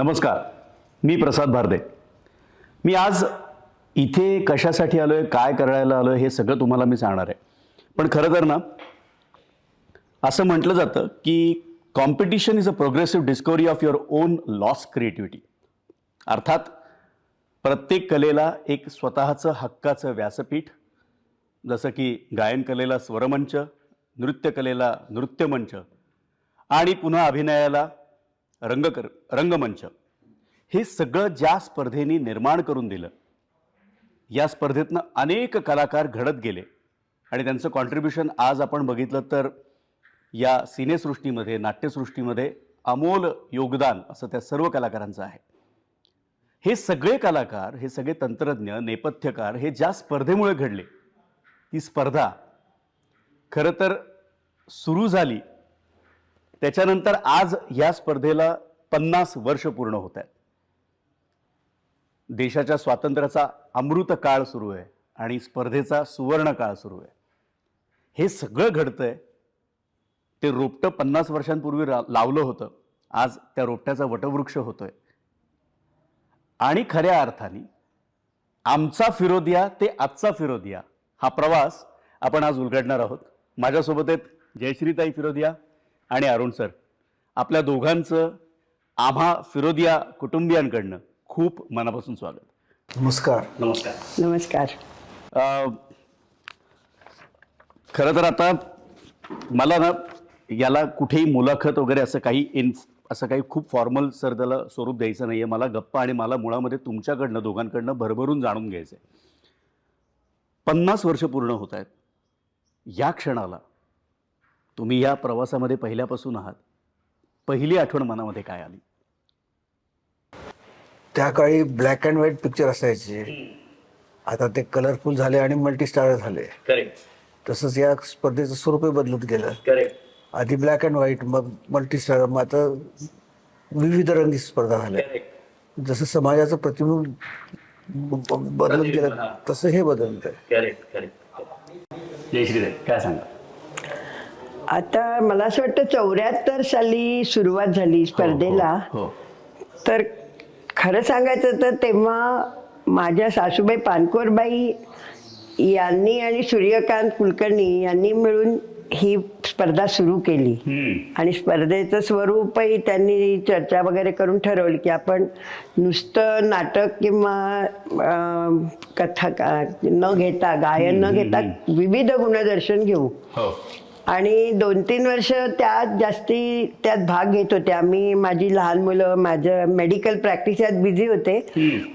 नमस्कार मी प्रसाद भारदे. मी आज इथे कशासाठी आलो आहे काय करायला आलो आहे हे सगळं तुम्हाला मी सांगणार आहे. पण खरं तर ना असं म्हटलं जातं की competition is a progressive discovery of your own loss creativity अर्थात प्रत्येक कलेला एक स्वतःचं हक्काचं व्यासपीठ जसं की गायन कलेला स्वरमंच नृत्यकलेला नृत्यमंच आणि पुन्हा अभिनयाला रंगकर रंगमंच. हे सगळं ज्या स्पर्धेने निर्माण करून दिलं या स्पर्धेतनं अनेक कलाकार घडत गेले. आणि त्यांचं कॉन्ट्रीब्युशन आज आपण बघितलं तर या सिनेसृष्टीमध्ये नाट्यसृष्टीमध्ये अमोल योगदान असं त्या सर्व कलाकारांचं आहे. हे सगळे कलाकार हे सगळे तंत्रज्ञ नेपथ्यकार हे ज्या स्पर्धेमुळे घडले ती स्पर्धा खरं तर सुरू झाली त्याच्यानंतर आज या स्पर्धेला पन्नास वर्ष पूर्ण होत आहेत. देशाच्या स्वातंत्र्याचा अमृत काळ सुरू आहे आणि स्पर्धेचा सुवर्ण काळ सुरू आहे. हे सगळं घडतंय. ते रोपटं पन्नास वर्षांपूर्वी लावलं होतं. आज त्या रोपट्याचा वटवृक्ष होतोय. आणि खऱ्या अर्थाने आमचा फिरोदिया ते आजचा फिरोदिया हा प्रवास आपण आज उलगडणार आहोत. माझ्यासोबत आहेत जयश्रीताई फिरोदिया आणि अरुण सर आपल्या दोघांचं आम्हा फिरोदिया कुटुंबियांकडनं खूप मनापासून स्वागत. नमस्कार. नमस्कार. नमस्कार. खरं तर आता मला ना याला कुठेही मुलाखत वगैरे असं काही इन असं काही खूप फॉर्मल सर त्याला स्वरूप द्यायचं नाही आहे मला गप्पा आणि मला मुळामध्ये तुमच्याकडनं दोघांकडनं भरभरून जाणून घ्यायचं आहे पन्नास वर्ष पूर्ण होत आहेत. या क्षणाला तुम्ही या प्रवासामध्ये पहिल्यापासून आहात. पहिली आठवण मनामध्ये काय आली? त्या काळी ब्लॅक अँड व्हाईट पिक्चर असायचे. आता ते कलरफुल झाले आणि मल्टीस्टार झाले. करेक्ट तसंच या स्पर्धेचं स्वरूपही बदलत गेलं. करेक्ट आधी ब्लॅक अँड व्हाईट मग मल्टीस्टार मग आता विविध रंगी स्पर्धा झाल्या. जसं समाजाचं प्रतिबिंब बदलत गेलं तसं हे बदलत आहे करेक्ट करेक्ट जयश्रीताई काय सांगा आता मला असं वाटतं चौऱ्याहत्तर साली सुरुवात झाली स्पर्धेला. हो. तर खरं सांगायचं तर तेव्हा माझ्या सासूबाई पानकोरबाई यांनी आणि सूर्यकांत कुलकर्णी यांनी मिळून ही स्पर्धा सुरू केली. आणि स्पर्धेचं स्वरूपही त्यांनी चर्चा वगैरे करून ठरवली की आपण नुसतं नाटक किंवा कथा न घेता गायन न घेता विविध गुणदर्शन घेऊ. हो. आणि दोन तीन वर्ष त्यात जास्ती त्यात भाग घेत होते. आम्ही माझी लहान मुलं माझं मेडिकल प्रॅक्टिस यात बिझी होते.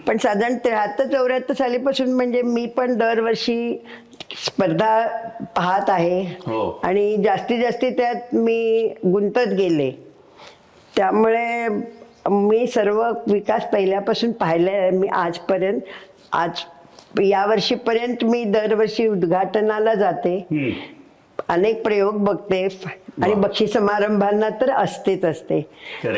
पण साधारण त्र्याहत्तर चौऱ्याहत्तर सालीपासून म्हणजे मी पण दरवर्षी स्पर्धा पाहत आहे. हो. आणि जास्तीत जास्ती त्यात मी गुंतत गेले. त्यामुळे मी सर्व विकास पहिल्यापासून पाहिला मी आजपर्यंत आज यावर्षीपर्यंत मी दरवर्षी उद्घाटनाला जाते. अनेक प्रयोग बघते आणि बक्षीस समारंभांना तर असतेच असते.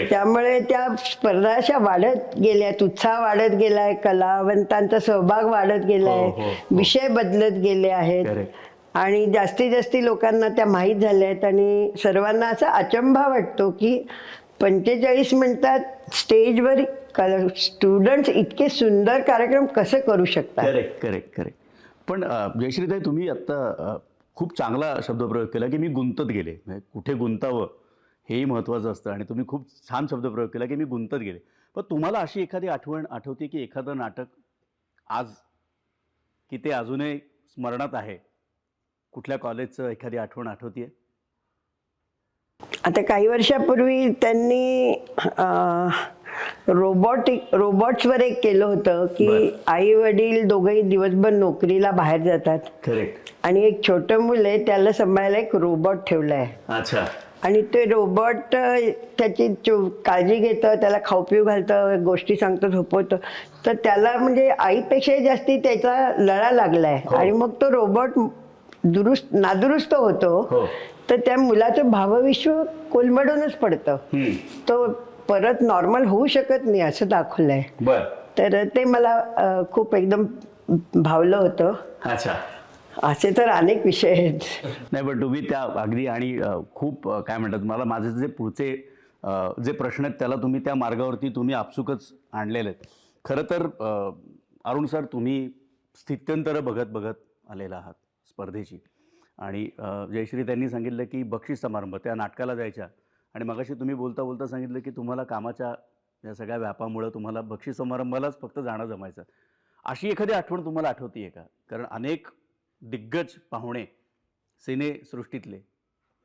त्यामुळे त्या स्पर्धा अशा वाढत गेल्यात उत्साह वाढत गेलाय कलावंतांचा सहभाग वाढत गेलाय हो, हो, हो. विषय बदलत गेले आहेत. आणि जास्तीत जास्ती लोकांना त्या माहीत झाल्या आहेत आणि सर्वांना असा अचंबा वाटतो की पंचेचाळीस मिनिटात स्टेजवर स्टुडंट्स इतके सुंदर कार्यक्रम कसे करू शकतात करेक्ट करेक्ट करेक्ट पण जयश्रीताई तुम्ही आत्ता खूप चांगला शब्दप्रयोग केला की मी गुंतत गेले. म्हणजे कुठे गुंतावं हेही महत्त्वाचं असतं आणि तुम्ही खूप छान शब्दप्रयोग केला की मी गुंतत गेले. पण तुम्हाला अशी एखादी आठवण आठवते की एखादं नाटक आज की ते अजूनही स्मरणात आहे? कुठल्या कॉलेजचं एखादी आठवण आठवते आता काही वर्षापूर्वी त्यांनी रोबोटिक रोबोट्सवर एक केलं होतं की. आई वडील दोघंही दिवसभर नोकरीला बाहेर जातात करेक्ट आणि एक छोटं मुल आहे त्याला सांभाळायला एक रोबोट ठेवलाय अच्छा आणि ते रोबोट त्याची चो- काळजी घेतं त्याला खाऊ पिऊ घालतं गोष्टी सांगतं झोपवतं तर त्याला म्हणजे आईपेक्षाही जास्ती त्याचा लळा लागलाय हो. आणि मग तो रोबोट दुरुस्त नादुरुस्त होतो हो. तर त्या मुलाचं भावविश्व कोलमडूनच पडतं हम्म. तो परत नॉर्मल होऊ शकत नाही असं दाखवलंय. बर. तर ते मला खूप एकदम भावलं होतं. अच्छा. असे तर अनेक विषय आहेत. नाही पण तुम्ही त्या अगदी आणि खूप काय म्हणतात मला माझे जे पुढचे जे प्रश्न आहेत त्याला तुम्ही त्या मार्गावरती तुम्ही आपसुकच आणलेले आहेत. खरं तर अरुण सर तुम्ही स्थित्यंतरं बघत बघत आलेला आहात स्पर्धेची. आणि जयश्री त्यांनी सांगितलं की बक्षीस समारंभ त्या नाटकाला जायच्या. आणि मगाशी तुम्ही बोलता बोलता सांगितलं की तुम्हाला कामाच्या या सगळ्या व्यापामुळं तुम्हाला बक्षीस समारंभालाच फक्त जाणं जमायचं. अशी एखादी आठवण तुम्हाला आठवतीये का? कारण अनेक दिग्गज पाहुणे सिनेसृष्टीतले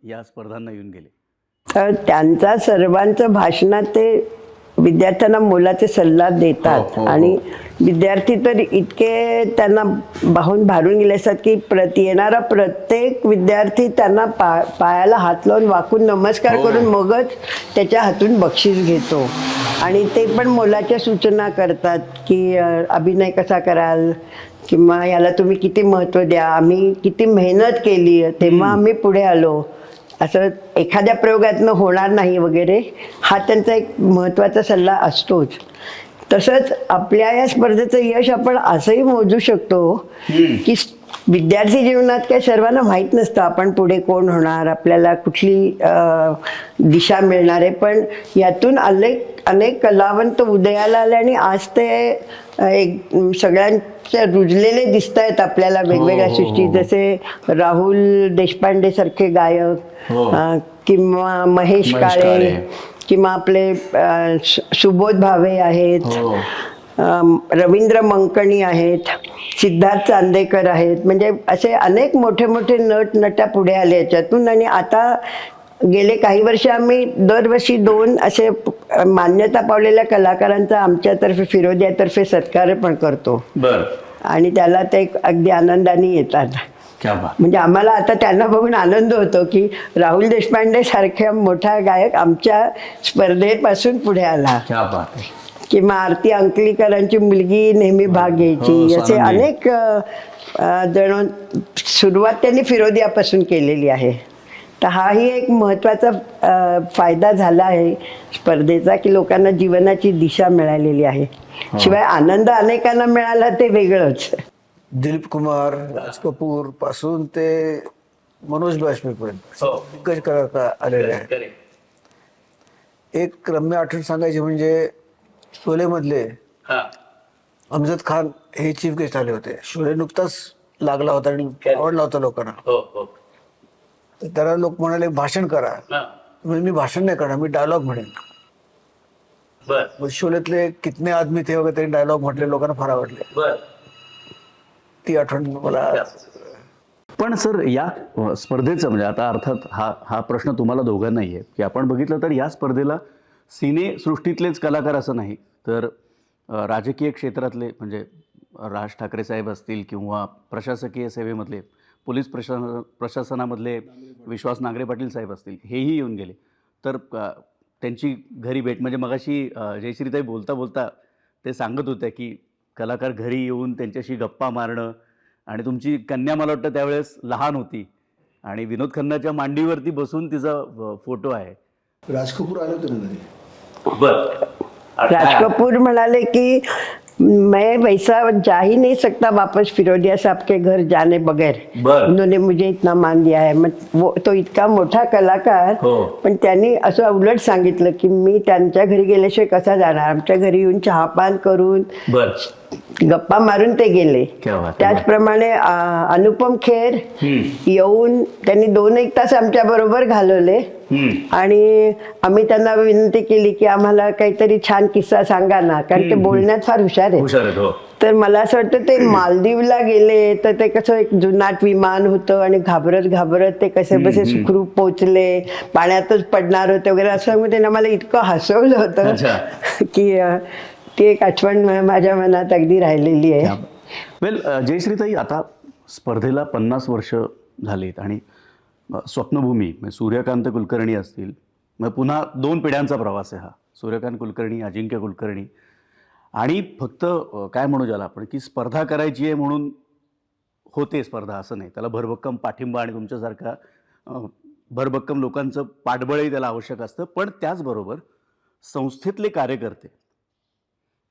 या स्पर्धांना येऊन गेले. तर त्यांचा सर्वांचं भाषणात ते विद्यार्थ्यांना मोलाचे सल्ला हो, देतात. हो, हो. आणि विद्यार्थी तर इतके त्यांना बाहून भारून गेले असतात की प्रत येणारा प्रत्येक विद्यार्थी त्यांना पा पायाला हात लावून वाकून नमस्कार हो. करून मगच त्याच्या हातून बक्षीस घेतो. आणि ते पण मोलाच्या सूचना करतात की अभिनय कसा कराल किंवा याला तुम्ही किती महत्त्व द्या. आम्ही किती मेहनत केली तेव्हा आम्ही पुढे आलो. असं एखाद्या प्रयोगातनं होणार नाही वगैरे हा त्यांचा एक महत्त्वाचा सल्ला असतोच. तसंच आपल्या या स्पर्धेचं यश आपण असंही मोजू शकतो की विद्यार्थी जीवनात काय सर्वांना माहीत नसतं आपण पुढे कोण होणार आपल्याला कुठली दिशा मिळणार आहे. पण यातून अनेक अनेक कलावंत उदयाला आले आणि आज ते एक सगळ्यांचे रुजलेले दिसत आहेत आपल्याला वेगवेगळ्या हो, सृष्टी हो. जसे राहुल देशपांडे सारखे गायक हो. किंवा महेश काळे. किंवा आपले सुबोध भावे आहेत हो. रवींद्र मंकणी आहेत सिद्धार्थ चांदेकर आहेत म्हणजे असे अनेक मोठे मोठे नट नट्या पुढे आले याच्यातून आणि आता गेले काही वर्ष आम्ही दरवर्षी दोन असे मान्यता पावलेल्या कलाकारांचा आमच्यातर्फे फिरोदियातर्फे सत्कार पण करतो. बर. आणि त्याला ते एक अगदी आनंदाने येतात. क्या बात. म्हणजे आम्हाला आता त्यांना बघून आनंद होतो की राहुल देशपांडे सारख्या मोठा गायक आमच्या स्पर्धेपासून पुढे आला. क्या बात आहे. किंवा आरती अंकलीकरांची मुलगी नेहमी भाग हो, घ्यायची. असे स्वानंदी. अनेक जण सुरुवात त्यांनी फिरोदियापासून केलेली आहे. तर हाही एक महत्त्वाचा फायदा झाला आहे. स्पर्धेचा की लोकांना जीवनाची दिशा मिळालेली आहे. हो. शिवाय आनंद अनेकांना मिळाला ते वेगळंच. दिलीप कुमार राज कपूरपासून ते मनोज बाजपेयीपर्यंत. हो. दिग्गज कलाकार आलेले आहेत एक रम्य आठवण सांगायची म्हणजे शोलेमधले अमजद खान हे चीफ गेस्ट आले होते. शोले नुकताच लागला होता आणि आवडला होता लोकांना. हो, तर त्याला लोक म्हणाले भाषण करा. म्हणजे मी भाषण नाही करणार मी डायलॉग म्हणेन. मग शोलेतले कितने आदमी थे वगैरे त्यांनी डायलॉग म्हटले लोकांना फार आवडले. बर. ती आठवण मला पण सर या स्पर्धेचं म्हणजे आता अर्थात हा हा प्रश्न तुम्हाला दोघांनाही आहे की आपण बघितलं तर या स्पर्धेला सिनेसृष्टीतलेच कलाकार असं नाही. तर राजकीय क्षेत्रातले म्हणजे राज ठाकरे साहेब असतील किंवा प्रशासकीय सेवेमधले पोलीस प्रशा प्रशासनामधले विश्वास नांगरे पाटील साहेब असतील हेही येऊन गेले. तर त्यांची घरी भेट म्हणजे मगाशी जयश्रीताई बोलता बोलता ते सांगत होत्या की कलाकार घरी येऊन त्यांच्याशी गप्पा मारणं आणि तुमची कन्या मला वाटतं त्यावेळेस लहान होती आणि विनोद खन्नाच्या मांडीवरती बसून तिचा फोटो आहे. राज कपूर आले होते ना घरी. बर. राज कपूर म्हणाले कि मैं वैसा जा ही नहीं सकता वापस फिरोदिया साहब के घर जाने बगैर. उन्होंने मुझे इतना मान दिया है वो तो इतका मोठा कलाकार हो. पण त्यांनी असं उलट सांगितलं की मी त्यांच्या घरी गेल्याशिवाय कसा जाणार आमच्या घरी येऊन चहापान करून बर गप्पा मारून ते गेले. क्या बात आहे. त्याचप्रमाणे आ, अनुपम खेर येऊन त्यांनी दोन एक तास आमच्या बरोबर घालवले. आणि आम्ही त्यांना विनंती केली की आम्हाला काहीतरी छान किस्सा सांगा ना कारण ते बोलण्यात फार हुशार आहे हुशार आहेत हो. तर मला असं वाटतं ते मालदीवला गेले तर ते कसं एक जुनाट विमान होतं आणि घाबरत घाबरत ते कसे बसे सुखरूप पोचले पाण्यातच पडणार होते वगैरे असं म्हणजे त्यांना मला इतकं हसवलं अच्छा. होतं की अं, ती एक आठवण माझ्या मनात अगदी राहिलेली आहे. वेल जयश्रीताई आता स्पर्धेला पन्नास वर्ष झालीत आणि स्वप्नभूमी म्हणजे सूर्यकांत कुलकर्णी असतील मग पुन्हा दोन पिढ्यांचा प्रवास आहे हा. सूर्यकांत कुलकर्णी अजिंक्य कुलकर्णी. आणि फक्त काय म्हणू ज्याला आपण की स्पर्धा करायची आहे म्हणून होते स्पर्धा असं नाही. त्याला भरभक्कम पाठिंबा आणि तुमच्यासारखा भरभक्कम लोकांचं पाठबळही त्याला आवश्यक असतं. पण त्याचबरोबर संस्थेतले कार्यकर्ते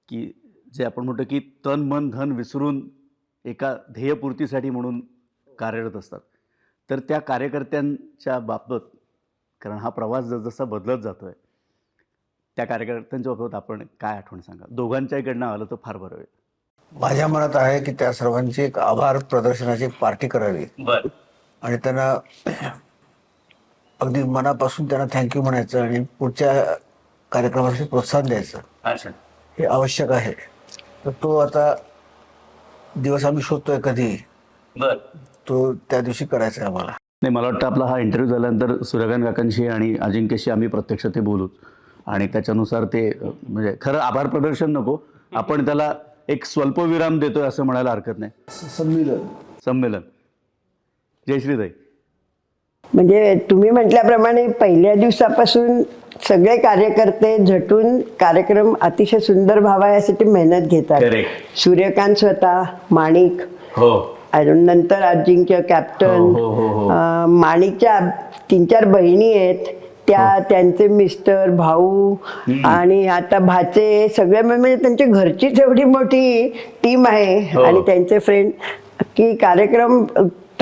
की जे आपण म्हणतो की तन मन धन विसरून एका ध्येयपूर्तीसाठी म्हणून कार्यरत असतात. तर त्या कार्यकर्त्यांच्या बाबत कारण हा प्रवास जसजसा बदलत जातो आहे त्या कार्यकर्त्यांच्या बाबत आपण काय आठवण सांगा दोघांच्या इकडनं आलं तर फार बरं होईल. माझ्या मनात आहे की त्या सर्वांची एक आभार प्रदर्शनाची पार्टी करावी. बर. आणि त्यांना अगदी मनापासून त्यांना थँक्यू म्हणायचं आणि पुढच्या कार्यक्रमासाठी प्रोत्साहन द्यायचं. हे आवश्यक आहे. तर तो आता दिवस आम्ही शोधतोय कधी. बर. तो त्या दिवशी करायचा आहे आम्हाला. नाही मला वाटतं आपला हा इंटरव्ह्यू झाल्यानंतर सूर्यकांत काकांशी आणि अजिंक्यशी आम्ही प्रत्यक्ष ते बोलू. आणि त्याच्यानुसार ते म्हणजे खरं आभार प्रदर्शन नको आपण त्याला एक स्वल्पविराम देतोय असं म्हणायला हरकत नाही. संमेलन. संमेलन. जयश्रीताई. म्हणजे तुम्ही म्हटल्याप्रमाणे पहिल्या दिवसापासून सगळे कार्यकर्ते झटून कार्यक्रम अतिशय सुंदर व्हावा यासाठी मेहनत घेतात Correct. सूर्यकांत स्वतः माणिक हो अजून नंतर अजिंक्य कॅप्टन हो, हो, हो. अं, माणिकच्या तीन चार बहिणी आहेत त्या त्यांचे मिस्टर भाऊ आणि आता भाचे सगळे मिळून म्हणजे त्यांच्या घरचीच एवढी मोठी टीम आहे हो. आणि त्यांचे फ्रेंड की कार्यक्रम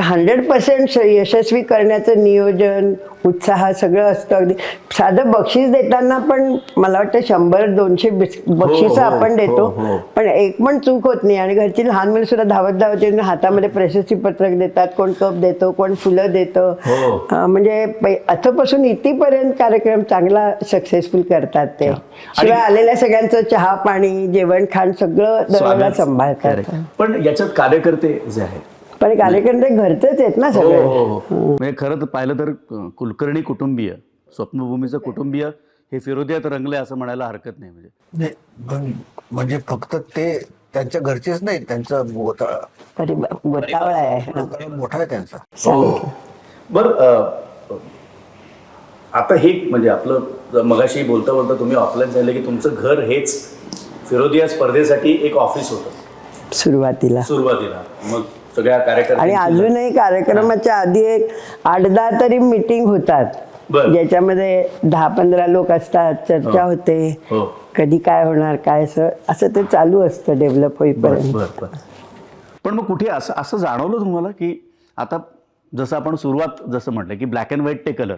हंड्रेड पर्सेंट यशस्वी करण्याचं नियोजन उत्साह सगळं असतं अगदी साधं बक्षीस देताना पण मला वाटतं शंभर दोनशे बक्षीस हो, आपण देतो हो, हो. पण एक पण चूक होत नाही आणि घरची लहान मुलं सुद्धा धावत धावत येऊन हातामध्ये प्रशस्ती पत्रक देतात कोण कप देतो कोण फुलं देतं हो. म्हणजे अथपासून इथेपर्यंत कार्यक्रम चांगला सक्सेसफुल करतात ते शिवाय आलेल्या सगळ्यांचं चहा पाणी जेवण खाण सगळं दरवेळेला स्वागत. सांभाळतात. पण याच्यात कार्यकर्ते जे आहेत पण कार्यक्रम ते घरचेच आहेत ना हो, सगळे हो, हो. म्हणजे खरं तर पाहिलं तर कुलकर्णी कुटुंबीय स्वप्नभूमीचं कुटुंबीय हे फिरोदियात रंगले असं म्हणायला हरकत नाही म्हणजे. नाही, म्हणजे फक्त ते त्यांच्या घरचेच नाही त्यांचा गोतावळा आहे. मोठा आहे त्यांचा. बर आता हे म्हणजे आपलं मगाशी बोलता बोलता तुम्ही ऑफलाईन सांगितलं की तुमचं घर हेच फिरोदिया स्पर्धेसाठी एक ऑफिस होतं. सुरुवातीला. सुरुवातीला. मग सगळ्या आणि कार्यकर्त्यांची अजूनही कार्यक्रमाच्या आधी एक आठ दहा तरी मिटिंग होतात. बर. ज्याच्यामध्ये दहा पंधरा लोक असतात चर्चा होते. हो. कधी काय होणार काय असं असं ते चालू असतं डेव्हलप होईपर्यंत. बर बर पण मग कुठे असं असं जाणवलं तुम्हाला की आता जसं आपण सुरुवात जसं म्हटलं की ब्लॅक अँड व्हाईट ते कलर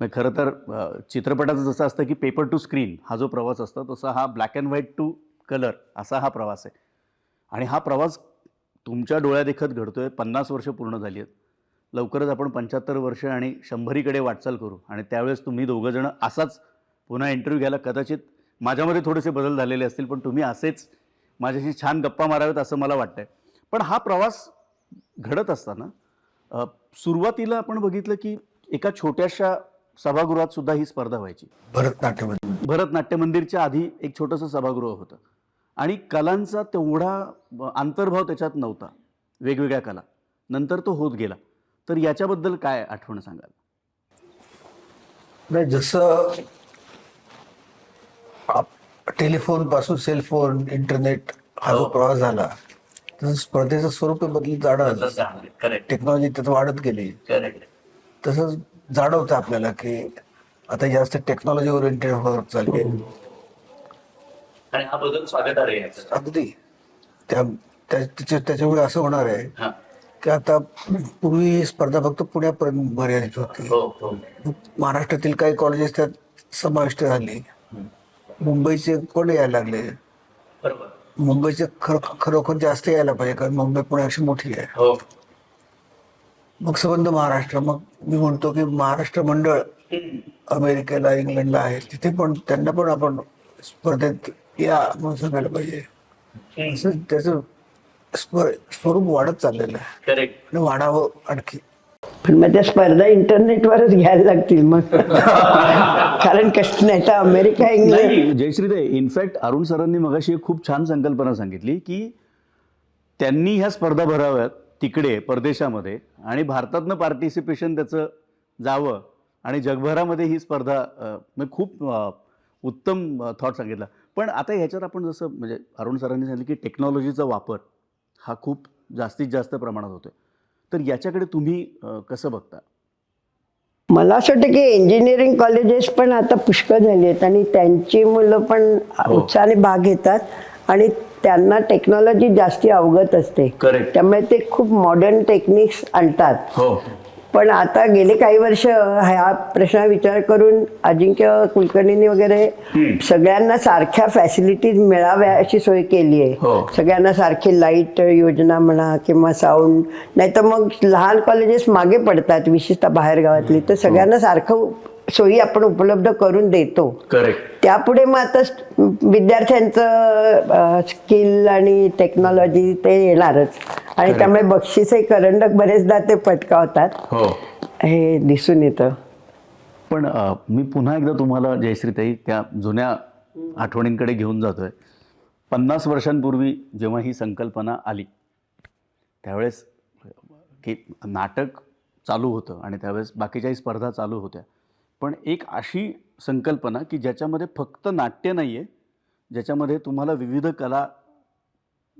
म्हणजे खरं तर अ, चित्रपटाचं जसं असतं की पेपर टू स्क्रीन हा जो प्रवास असतो तसा हा black and white to colour असा हा प्रवास आहे. आणि हा प्रवास तुमच्या डोळ्यादेखत घडतोय पन्नास वर्ष पूर्ण झाली आहेत. लवकरच आपण पंच्याहत्तर वर्ष आणि शंभरीकडे वाटचाल करू. आणि त्यावेळेस तुम्ही दोघंजणं असाच पुन्हा इंटरव्ह्यू घ्यायला कदाचित माझ्यामध्ये थोडेसे बदल झालेले असतील पण तुम्ही असेच माझ्याशी छान गप्पा मारावेत असं मला वाटतंय. पण हा प्रवास घडत असताना सुरुवातीला आपण बघितलं की एका छोट्याशा सभागृहात सुद्धा ही स्पर्धा व्हायची. भरतनाट्यमध्ये भरतनाट्य मंदिरच्या आधी एक छोटंसं सभागृह होतं. आणि कलांचा तेवढा अंतर्भाव त्याच्यात नव्हता. वेगवेगळ्या कला. नंतर तो होत गेला. तर याच्याबद्दल काय आठवण सांगाल? नाही जसं टेलिफोनपासून सेलफोन इंटरनेट हा जो प्रवास झाला तसं स्पर्धेचं स्वरूप बदलत जाणं टेक्नॉलॉजी त्यात वाढत गेली. तसंच जाणवतं आपल्याला की आता जास्त टेक्नॉलॉजी ओरिएंटेड होत चालली आहे. आणि हा बदल स्वागतार्ह आहे अगदी. त्या त्या- त्याच्या- त्याच्यामुळे असं होणार आहे की आता पूर्वी ही स्पर्धा फक्त पुण्यापर्यंत मर्यादित होती. हो, महाराष्ट्रातील काही कॉलेजेस त्यात समाविष्ट झाली. मुंबईचे कोण यायला लागले. मुंबईचे खर खरोखर जास्त यायला पाहिजे कारण मुंबई पुण्यापेक्षा मोठी आहे. हो. मग संबंध महाराष्ट्र. मग मी म्हणतो की महाराष्ट्र मंडळ अमेरिकेला इंग्लंडला आहे. तिथे पण त्यांना पण आपण स्पर्धेत या म्हणून सांगायला पाहिजे. असं त्याचं स्वर- स्वरूप वाढत चाललेलं आहे. करेक्ट आणि वाढावं आणखी. पण मग त्या स्पर्धा इंटरनेटवरच घ्यायला लागतील मग. कारण कसं नाही तर अमेरिका इंग्लंड. नाही जयश्रीदे इनफॅक्ट अरुण सरांनी मगाशी एक खूप छान संकल्पना सांगितली की त्यांनी ह्या स्पर्धा भराव्यात तिकडे परदेशामध्ये. आणि भारतातनं पार्टिसिपेशन त्याचं जावं. आणि जगभरामध्ये ही स्पर्धा अ, म्हणजे खूप अ, उत्तम थॉट सांगितला. पण आता ह्याच्यात आपण जसं म्हणजे अरुण सरांनी सांगितलं की टेक्नॉलॉजीचा वापर हा खूप जास्तीत जास्त प्रमाणात होतोय. तर याच्याकडे तुम्ही कसं बघता? मला असं वाटतं की इंजिनिअरिंग कॉलेजेस पण आता पुष्कळ झाली आहेत आणि त्यांची मुलं पण हो. उत्साहाने भाग घेतात आणि त्यांना टेक्नॉलॉजी जास्ती अवगत असते. त्यामुळे ते खूप मॉडर्न टेक्निक्स आणतात. हो. पण आता गेले काही वर्ष ह्या प्रश्नावर विचार करून अजिंक्य कुलकर्णींनी वगैरे सगळ्यांना सारख्या फॅसिलिटीज मिळाव्या अशी सोय केली हो. आहे सगळ्यांना सारखी लाइट योजना म्हणा किंवा साऊंड नाही तर मग लहान कॉलेजेस मागे पडतात विशेषतः बाहेर गावातली तर सगळ्यांना सारखं सोयी आपण उपलब्ध करून देतो. करेक्ट त्यापुढे मग आता विद्यार्थ्यांचं स्किल आणि टेक्नॉलॉजी ते येणारच. आणि त्यामुळे बक्षीसही करंडक बरेचदा ते पटकावतात. हो. हे दिसून येतं. पण मी पुन्हा एकदा तुम्हाला जयश्रीताई त्या जुन्या आठवणींकडे घेऊन जातोय. पन्नास वर्षांपूर्वी जेव्हा ही संकल्पना आली त्यावेळेस की नाटक चालू होतं आणि त्यावेळेस बाकीच्याही स्पर्धा चालू होत्या. पण एक अशी संकल्पना की ज्याच्यामध्ये फक्त नाट्य नाही आहे ज्याच्यामध्ये तुम्हाला विविध कला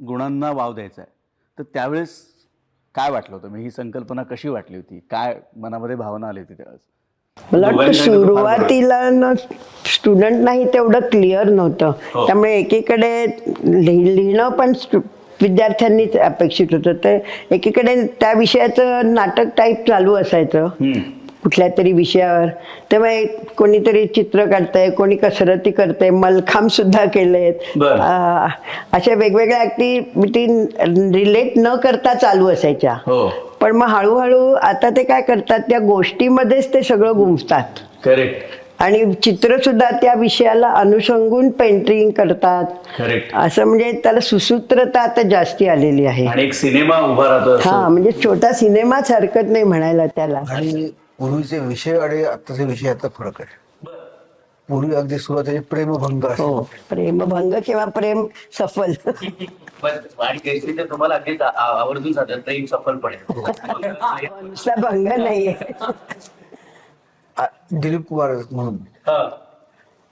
गुणांना वाव द्यायचा आहे. तर त्यावेळेस काय वाटलं होतं? म्हणजे ही संकल्पना कशी वाटली होती? काय मनामध्ये भावना आली होती त्यावेळेस? मला वाटतं तो सुरुवातीला ना स्टुडंट नाही तेवढं क्लिअर नव्हतं. हो. त्यामुळे एकीकडे लिह- लिहिणं पण विद्यार्थ्यांनीच अपेक्षित होतं. तर एकीकडे त्या विषयाचं नाटक टाईप चालू असायचं. कुठल्या तरी विषयावर. त्यामुळे कोणीतरी चित्र काढतंय कोणी कसरती करतंय मलखांब सुद्धा केलेत. अशा वेगवेगळ्या ऍक्टिव्हिटी रिलेट न करता चालू असायच्या. हो. पण मग हळूहळू आता ते काय करतात त्या गोष्टीमध्येच ते सगळं गुंफतात. करेक्ट आणि चित्र सुद्धा त्या विषयाला अनुषंगून पेंटिंग करतात. करेक्ट असं म्हणजे त्याला सुसूत्रता आता जास्ती आलेली आहे. आणि एक सिनेमा उभा राहतो. हा म्हणजे छोटा सिनेमाच हरकत नाही म्हणायला त्याला. आणि पूर्वीचे विषय आणि आत्ताचे विषय यातला फरक आहे. पूर्वी अगदी सुरुवातीचे प्रेमभंग हो असतो प्रेमभंग किंवा प्रेम सफल. पण आणि तर तुम्हाला आवर्जून प्रेम सफल पडेल नुसता भंग नाहीये. आ- दिलीप कुमार म्हणून. हा.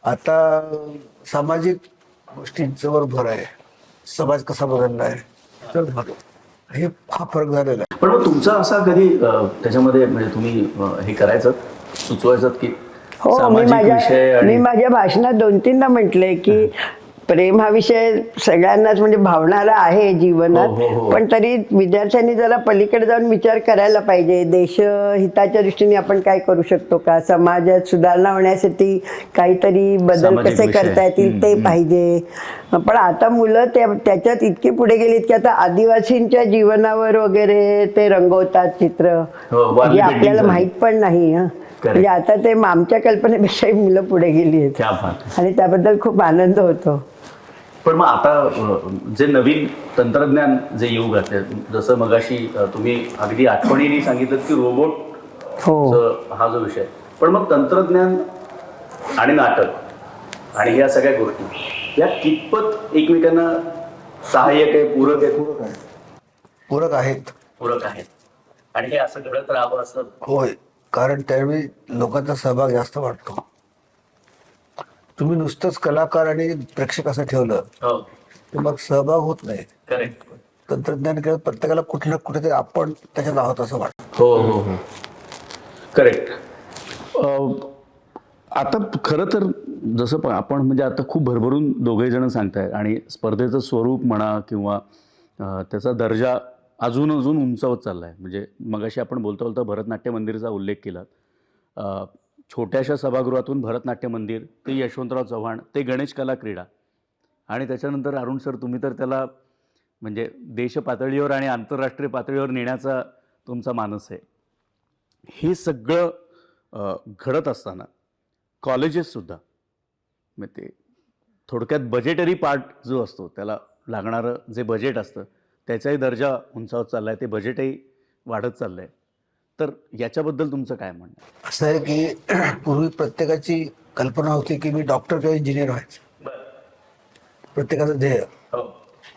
आता सामाजिक गोष्टींच्यावर भर आहे. समाज कसा बदलला आहे तर भर हे हा फरक झालेला आहे. पण मग तुमचा असा कधी त्याच्यामध्ये म्हणजे तुम्ही हे करायचं सुचवायचं की हो मी सामाजिक माझ्या विषय मी आणि माझ्या भाषणात दोन तीनदा म्हटलंय की प्रेम हा विषय सगळ्यांनाच म्हणजे भावणारा आहे हो, हो, जीवनात हो. पण तरी विद्यार्थ्यांनी जरा पलीकडे जाऊन विचार करायला पाहिजे देशहिताच्या दृष्टीने आपण काय करू शकतो का समाजात सुधारणा होण्यासाठी काहीतरी बदल कसे. करता येतील ते. पाहिजे पण आता मुलं त्या त्याच्यात इतकी पुढे गेलीत की आता आदिवासींच्या जीवनावर वगैरे ते रंगवतात चित्र हो, जे आपल्याला. माहीत पण नाही हं. म्हणजे आता ते आमच्या कल्पनेपेक्षाही मुलं पुढे गेली आहेत. आणि त्याबद्दल खूप आनंद होतो. पण मग आता जे नवीन तंत्रज्ञान जे येऊ घातले जसं मगाशी तुम्ही अगदी आठवणीने सांगितलं की रोबोट हो. हा जो विषय पण मग तंत्रज्ञान आणि नाटक आणि ह्या सगळ्या गोष्टी या कितपत एकमेकांना सहाय्यक आहे पूरक आहे? पूरक आहे. पूरक आहेत पूरक आहेत. आणि हे असं घडत राहावं असं होय. कारण त्यावेळी लोकांचा सहभाग जास्त वाटतो. तुम्ही नुसतंच कलाकार आणि प्रेक्षक असं ठेवलं हो. तर मग सहभाग होत नाही. करेक्ट तंत्रज्ञान केलं प्रत्येकाला कुठे ना कुठेतरी आपण त्याच्यात आहोत असं वाटतं. हो हो हो. करेक्ट आता खरं तर जसं प- आपण म्हणजे आता खूप भरभरून दोघे जण सांगतायत आणि स्पर्धेचं स्वरूप म्हणा किंवा त्याचा दर्जा अजून अजून उंचावत चालला आहे म्हणजे मगाशी आपण बोलता बोलता भरतनाट्य मंदिरचा उल्लेख केला छोट्याशा सभागृहातून भरतनाट्य मंदिर ते यशवंतराव चव्हाण ते गणेश कला क्रीडा आणि त्याच्यानंतर अरुण सर तुम्ही तर त्याला म्हणजे देश पातळीवर आणि आंतरराष्ट्रीय पातळीवर नेण्याचा तुमचा मानस आहे. हे सगळं घडत असताना कॉलेजेससुद्धा मग ते थोडक्यात बजेटरी पार्ट जो असतो त्याला लागणारं जे बजेट असतं त्याचाही दर्जा उंचावत चालला आहे ते बजेटही वाढत चाललं आहे तर याच्याबद्दल तुमचं काय म्हणणं? असं आहे की पूर्वी प्रत्येकाची कल्पना होती की मी डॉक्टर किंवा इंजिनियर व्हायचं. प्रत्येकाचं ध्येय. हो.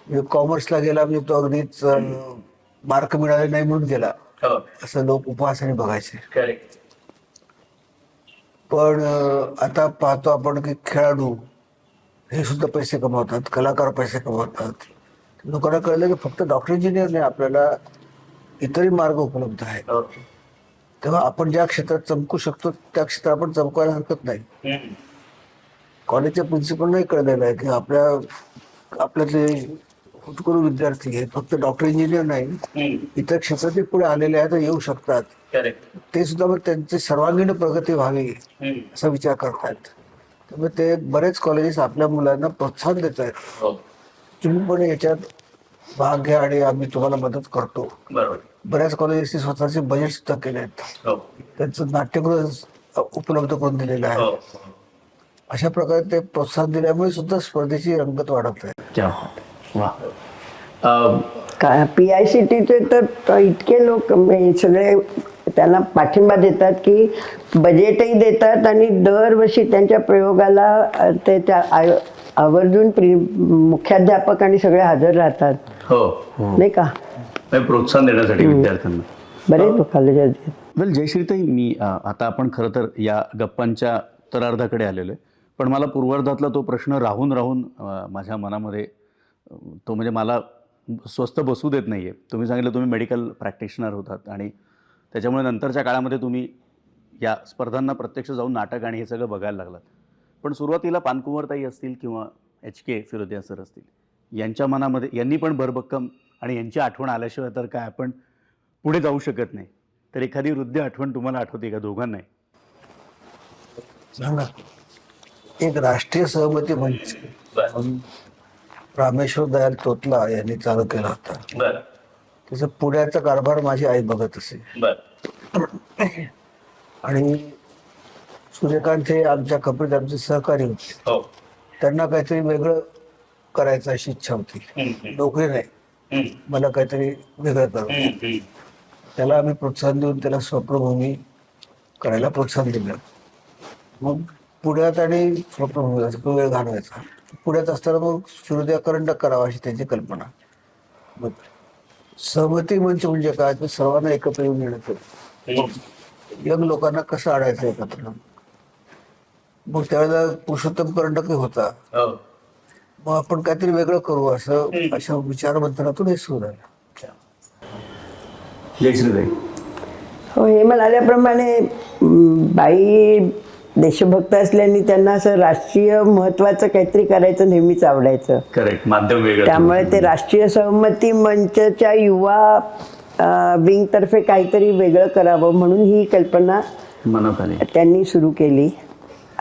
म्हणजे कॉमर्सला गेला म्हणजे तो अगदीच मार्क मिळाले नाही म्हणून गेला. हो. असं लोक उपहासाने बघायचे. पण आता पाहतो आपण की खेळाडू हे सुद्धा पैसे कमवतात कलाकार पैसे कमवतात. लोकांना कळलं की फक्त डॉक्टर इंजिनियर नाही आपल्याला इतरही मार्ग उपलब्ध आहेत. तेव्हा आपण ज्या क्षेत्रात चमकू शकतो त्या क्षेत्रात आपण चमकायला हरकत नाही. कॉलेजच्या प्रिन्सिपल नाही कळलेलं आहे की आपल्या आपल्यातले हुतकरू विद्यार्थी हे फक्त डॉक्टर इंजिनियर नाही. इतर क्षेत्रातही पुढे आलेले आहेत येऊ शकतात. ते सुद्धा मग त्यांची सर्वांगीण प्रगती व्हावी असा विचार करतायत. त्यामुळे ते बरेच कॉलेजेस आपल्या मुलांना प्रोत्साहन देत आहेत हो. तुम्ही पण याच्यात भाग घ्या आणि आम्ही तुम्हाला मदत करतो. बरोबर. बऱ्याच कॉलेजेसनी स्वतःचे बजेट सुद्धा केले आहेत. हो. त्यांचं नाट्यगृह उपलब्ध करून दिलेलं हो. आहे अशा प्रकारे ते प्रोत्साहन दिल्यामुळे सुद्धा स्पर्धेची रंगत वाढत आहे. क्या वा. अं, का पी आय सी टीचे तर इतके लोक म्हणजे सगळे त्यांना पाठिंबा देतात की बजेटही देतात आणि दरवर्षी त्यांच्या प्रयोगाला अ, ते त्या आय- आवर्जून प्रि मुख्याध्यापक आणि सगळे हजर राहतात. हो. हो नाही का? प्रोत्साहन देण्यासाठी विद्यार्थ्यांना. बरेच कॉलेज आहेत. वेल जयश्रीताई मी अ, आता आपण खरं तर या गप्पांच्या उत्तरार्धाकडे आलेलो आहे. पण मला पूर्वार्धातला तो प्रश्न राहून राहून अ, माझ्या मनामध्ये अ, तो म्हणजे मला स्वस्त बसू देत नाही आहे तुम्ही सांगितलं तुम्ही मेडिकल प्रॅक्टिशनर होतात आणि त्याच्यामुळे नंतरच्या काळामध्ये तुम्ही या स्पर्धांना प्रत्यक्ष जाऊन नाटक आणि हे सगळं बघायला लागलात. पण सुरुवातीला पानकुंवरताई असतील किंवा एच के फिरोदिया सर असतील यांच्या मनामध्ये यांनी पण भरभक्कम आणि यांची आठवण आल्याशिवाय तर काय आपण पुढे जाऊ शकत नाही. तर एखादी वृद्ध आठवण तुम्हाला आठवते का दोघांनाही? सांगा. एक राष्ट्रीय सहमती मंच बर. म्हणून रामेश्वर दयाल तोतला यांनी चालू केला होता. बर. त्याचा पुण्याचा कारभार माझी आई बघत असे. बर. आणि सूर्यकांत हे आमच्या कंपनीत आमचे सहकारी होते. हो. त्यांना काहीतरी वेगळं करायचं अशी इच्छा होती. नोकरी नाही. मला काहीतरी वेगळं करू हम्म, हम्म. त्याला आम्ही प्रोत्साहन देऊन त्याला स्वप्नभूमी करायला प्रोत्साहन दिलं. मग पुण्यात आणि स्वप्नभूमीला तो वेळ घालवायचा. पुण्यात असताना मग सूर्योदय करंडक करावा अशी त्यांची कल्पना. मग सहमती मंच म्हणजे काय? सर्वांना एकत्र येऊन येण्याचं यंग लोकांना कसं आणायचं एकत्र? मग त्यावेळेला पुरुषोत्तम करंडक होता. हो. मग आपण काहीतरी वेगळं करू असं अशा विचारमंथनातून हे सुरू झालं. हो हे म्हणाल्याप्रमाणे बाई देशभक्त असल्याने त्यांना असं राष्ट्रीय महत्वाचं काहीतरी करायचं नेहमीच आवडायचं. करेक्ट माध्यम वेगळं. त्यामुळे ते राष्ट्रीय सहमती मंचच्या युवा विंग तर्फे काहीतरी वेगळं करावं म्हणून ही कल्पना त्यांनी सुरू केली.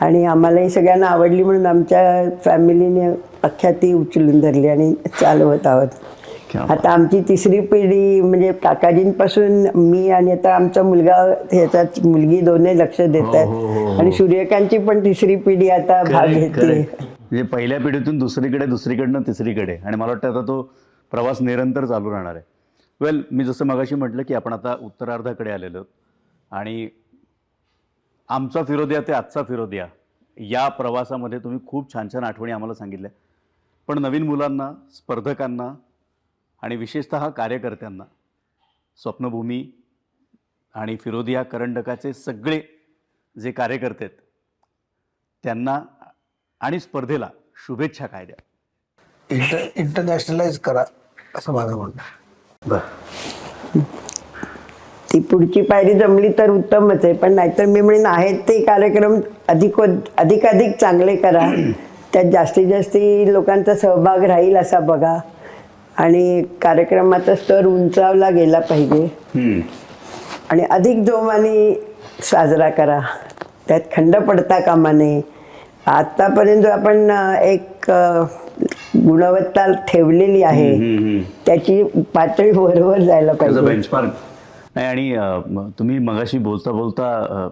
आणि आम्हालाही सगळ्यांना आवडली म्हणून आमच्या फॅमिलीने अख्ख्या ती उचलून धरली आणि चालवत आहोत आता आमची तिसरी पिढी म्हणजे काकाजींपासून मी आणि आता आमचा मुलगा ह्याच्यात मुलगी दोन्ही लक्ष देत हो, हो, हो, आहेत हो. आणि सूर्यकांतची पण तिसरी पिढी आता भाग घेते. म्हणजे पहिल्या पिढीतून दुसरीकडे दुसरीकडनं तिसरीकडे आणि मला वाटतं आता तो प्रवास निरंतर चालू राहणार आहे वेल मी जसं मगाशी म्हटलं की आपण आता उत्तरार्धाकडे आलेलो आहोत. आणि आमचा फिरोदिया ते आजचा फिरोदिया या प्रवासामध्ये तुम्ही खूप छान छान आठवणी आम्हाला सांगितल्या. पण नवीन मुलांना स्पर्धकांना आणि विशेषत कार्यकर्त्यांना स्वप्नभूमी आणि फिरोदिया करंडकाचे सगळे जे कार्यकर्ते आहेत त्यांना आणि स्पर्धेला शुभेच्छा काय द्या? इंटर इंटरनॅशनलाइज करा असं माझं म्हणणं. बर. ती पुढची पायरी जमली तर उत्तमच आहे. पण नाहीतर मी म्हणेन आहेत ते कार्यक्रम अधिक अधिकाधिक चांगले करा. त्यात जास्तीत जास्त लोकांचा सहभाग राहील असा बघा. आणि कार्यक्रमाचा स्तर उंचावला गेला पाहिजे. आणि अधिक जोमाने साजरा करा. त्यात खंड पडता कामा नये. आतापर्यंत जो आपण एक गुणवत्ता ठेवलेली आहे. त्याची पातळी वरवर जायला पाहिजे. नाही आणि तुम्ही मगाशी बोलता बोलता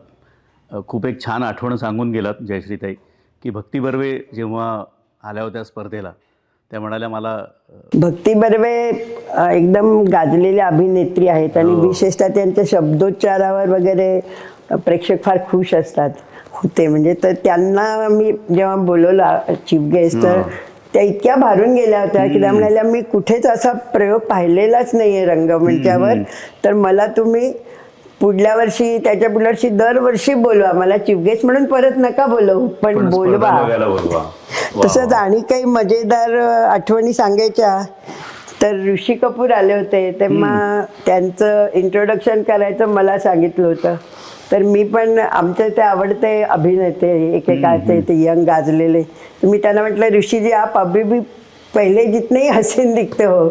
खूप एक छान आठवण सांगून गेलात जयश्रीताई की भक्ती बर्वे जेव्हा आल्या होत्या स्पर्धेला त्या म्हणाल्या मला भक्ती बर्वे एकदम गाजलेल्या अभिनेत्री आहेत आणि विशेषतः त्यांच्या शब्दोच्चारावर वगैरे प्रेक्षक फार खुश असतात होते. म्हणजे तर त्यांना मी जेव्हा बोलवलं चीफ गेस्ट तर त्या इतक्या भारून गेल्या होत्या की त्या म्हणाल्या मी कुठेच असा प्रयोग पाहिलेलाच नाहीये रंगमंचावर तर मला तुम्ही पुढल्या वर्षी त्याच्या पुढल्या वर्षी दरवर्षी बोलवा. मला चीफ गेस्ट म्हणून परत नका बोलवू पण बोलवा. तसंच आणि काही मजेदार आठवणी सांगायच्या. तर ऋषी कपूर आले होते तेव्हा त्यांचं इंट्रोडक्शन करायचं मला सांगितलं होतं. तर मी पण आमचे ते आवडते अभिनेते एकेकाचे ते यंग गाजलेले. मी त्यांना म्हटलं ऋषीजी आप अभी भी पहिले जितने ही हसीन दिखते हो.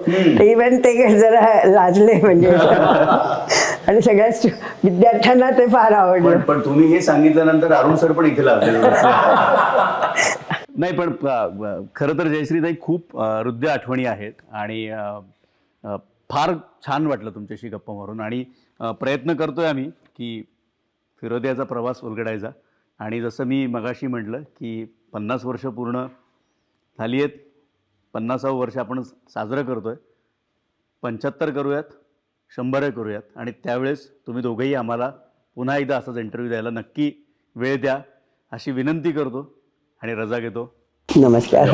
इवन ते जरा लाजले म्हणजे. आणि सगळ्या विद्यार्थ्यांना ते फार पण आवडलं. पण तुम्ही हे सांगितल्यानंतर अरुण सर पण इथे नाही पण खरं तर जयश्रीताई खूप हृदय आठवणी आहेत आणि फार छान वाटलं तुमच्याशी गप्पा मारून. आणि प्रयत्न करतोय आम्ही की फिरोद्याचा प्रवास उलगडायचा. आणि जसं मी मगाशी म्हटलं की पन्नास वर्ष पूर्ण झाली आहेत. पन्नासावं वर्ष आपण साजरं करतोय. पंच्याहत्तर करूयात शंभर करूयात. आणि त्यावेळेस तुम्ही दोघंही आम्हाला पुन्हा एकदा असाच इंटरव्ह्यू द्यायला नक्की वेळ द्या. अशी विनंती करतो आणि रजा घेतो. नमस्कार.